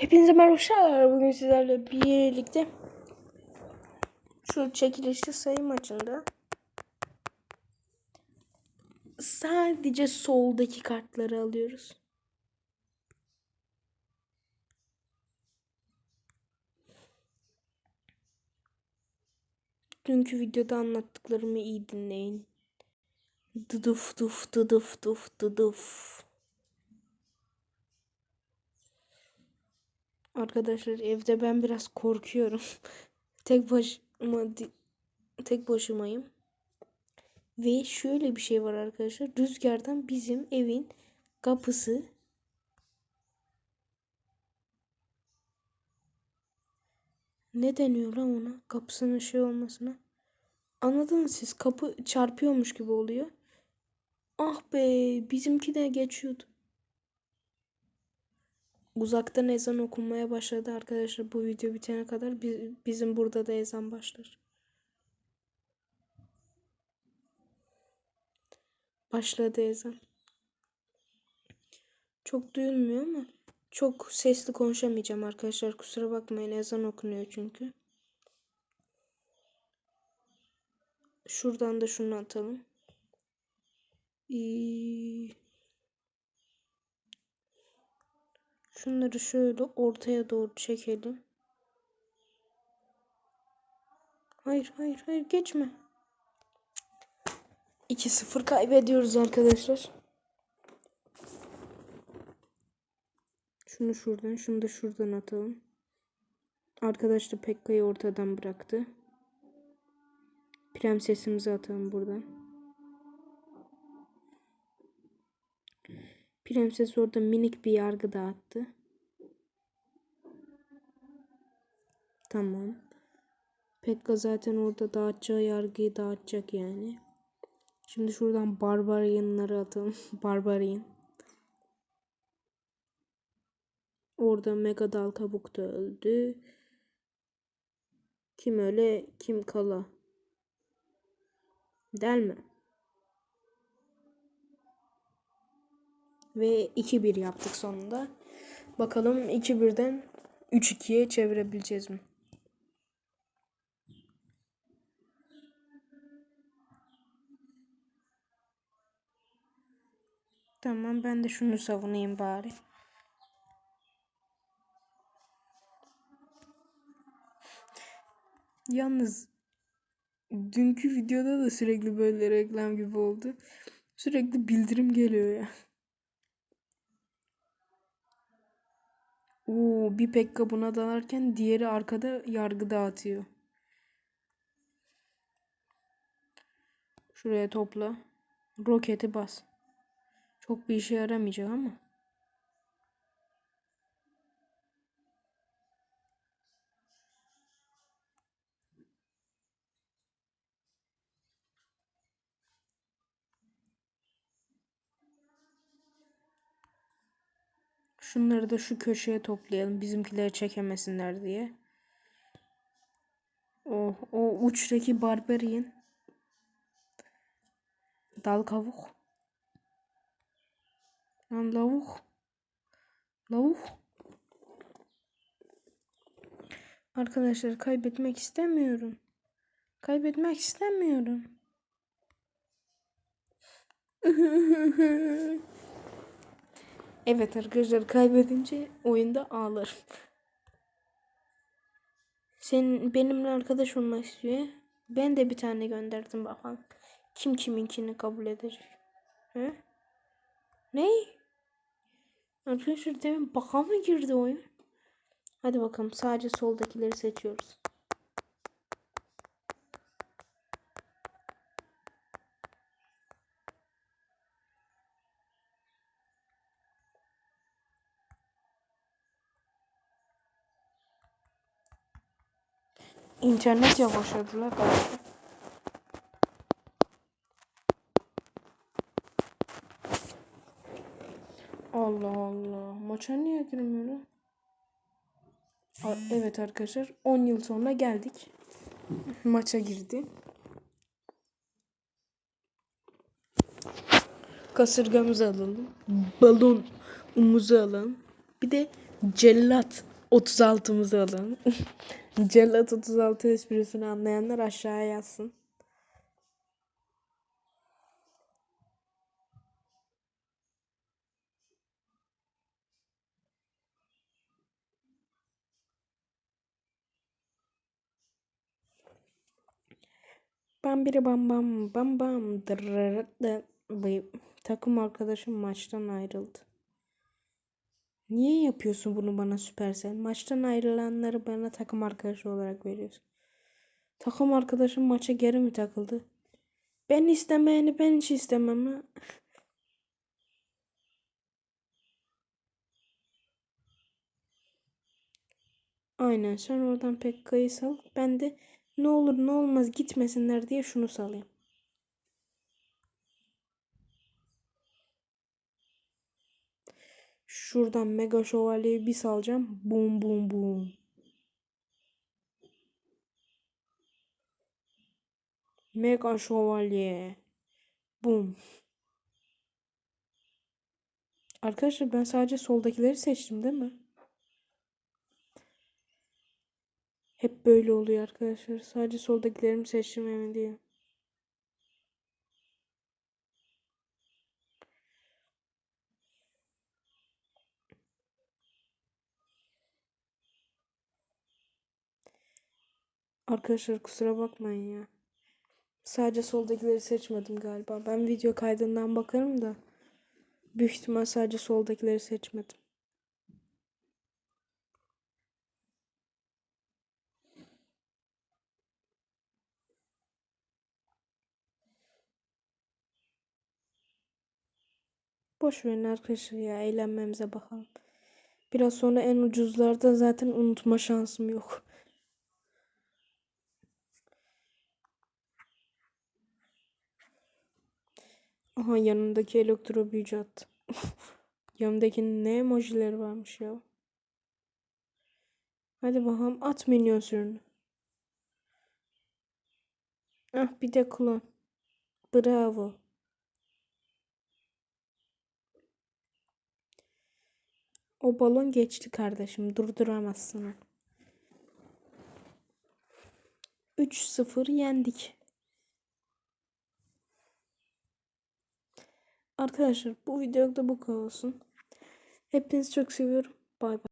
Hepinize merhabalar. Bugün sizlerle birlikte şu çekilişli sayı maçında sadece soldaki kartları alıyoruz. Dünkü videoda anlattıklarımı iyi dinleyin. Dıdıf duf dıdıf duf dıdıf. Arkadaşlar evde ben biraz korkuyorum. tek başıma tek başımayım. Ve şöyle bir şey var arkadaşlar. Rüzgardan bizim evin kapısı ne deniyor lan ona? Kapısının şey olmasına. Anladınız siz? Kapı çarpıyormuş gibi oluyor. Ah be bizimki de geçiyordu. Uzaktan ezan okunmaya başladı arkadaşlar. Bu video bitene kadar bi- bizim burada da ezan başlar. Başladı ezan. Çok duyulmuyor ama çok sesli konuşamayacağım arkadaşlar. Kusura bakmayın ezan okunuyor çünkü. Şuradan da şunu atalım. İyi. Şunları şöyle ortaya doğru çekelim. Hayır hayır hayır geçme. 2-0 kaybediyoruz arkadaşlar. Şunu şuradan şunu da şuradan atalım. Arkadaş da Pekka'yı ortadan bıraktı. Prensesimizi atalım buradan. Prenses orada minik bir yargı dağıttı. Tamam. Pekka zaten orada dağıtacağı yargıyı dağıtacak yani. Şimdi şuradan Barbarian'ları atalım. Barbarian. Orada Mega Dal Kabuk da öldü. Kim öyle kim kala. Değil mi? Ve 2-1 yaptık sonunda. Bakalım 2-1'den 3-2'ye çevirebileceğiz mi? Tamam ben de şunu savunayım bari. Yalnız dünkü videoda da sürekli böyle reklam gibi oldu. Sürekli bildirim geliyor ya. Oo, bir Pekka buna dalarken diğeri arkada yargı dağıtıyor. Şuraya topla. Roketi bas. Çok bir işe yaramayacak ama. Şunları da şu köşeye toplayalım. Bizimkileri çekemesinler diye. O, o uçtaki barbarian. Dal kavuk. Lan lavuk. Lavuk. Arkadaşlar kaybetmek istemiyorum. Kaybetmek istemiyorum. evet arkadaşlar kaybedince oyunda ağlarım. Sen benimle arkadaş olmak istiyor. Ben de bir tane gönderdim bakalım. Kim kiminkini kabul edecek? He? Ne? Arkadaşlar demin baka mı girdi oyun? Hadi bakalım sadece soldakileri seçiyoruz. İnternet yavaşladı la kardeşim. Allah Allah. Maça niye girmiyor lan? A- Evet arkadaşlar 10 yıl sonra geldik. Maça girdi. Kasırgamızı alalım. Balon umuzu alalım. Bir de cellat 36'mızı alın. Cellat 36 esprisini anlayanlar aşağıya yazsın. Bam biri bam bam bam bam dırırırı Bıyıp. Takım arkadaşım maçtan ayrıldı. Niye yapıyorsun bunu bana Süpersel? Maçtan ayrılanları bana takım arkadaşı olarak veriyorsun. Takım arkadaşım maça geri mi takıldı? Ben istemeyeni ben hiç istemem ha. Aynen sen oradan Pekka'yı sal. Ben de ne olur ne olmaz gitmesinler diye şunu salayım. Şuradan Mega Şövalye'yi bir salacağım. Bum bum bum. Mega Şövalye. Bum. Arkadaşlar ben sadece soldakileri seçtim değil mi? Hep böyle oluyor arkadaşlar. Sadece soldakilerimi seçtim emin değilim. Arkadaşlar kusura bakmayın ya. Sadece soldakileri seçmedim galiba. Ben video kaydından bakarım da. Büyük ihtimal sadece soldakileri seçmedim. Boş verin arkadaşlar ya eğlenmemize bakalım. Biraz sonra en ucuzlarda zaten unutma şansım yok. Aha yanındaki elektro büyücü attı. Yanındaki ne emojileri varmış ya. Hadi bakalım at minyon sürünü. Ah bir de klon. Bravo. O balon geçti kardeşim. Durduramazsın. onu. 3-0 yendik. Arkadaşlar bu videoda bu kadar olsun. Hepinizi çok seviyorum. Bay bay.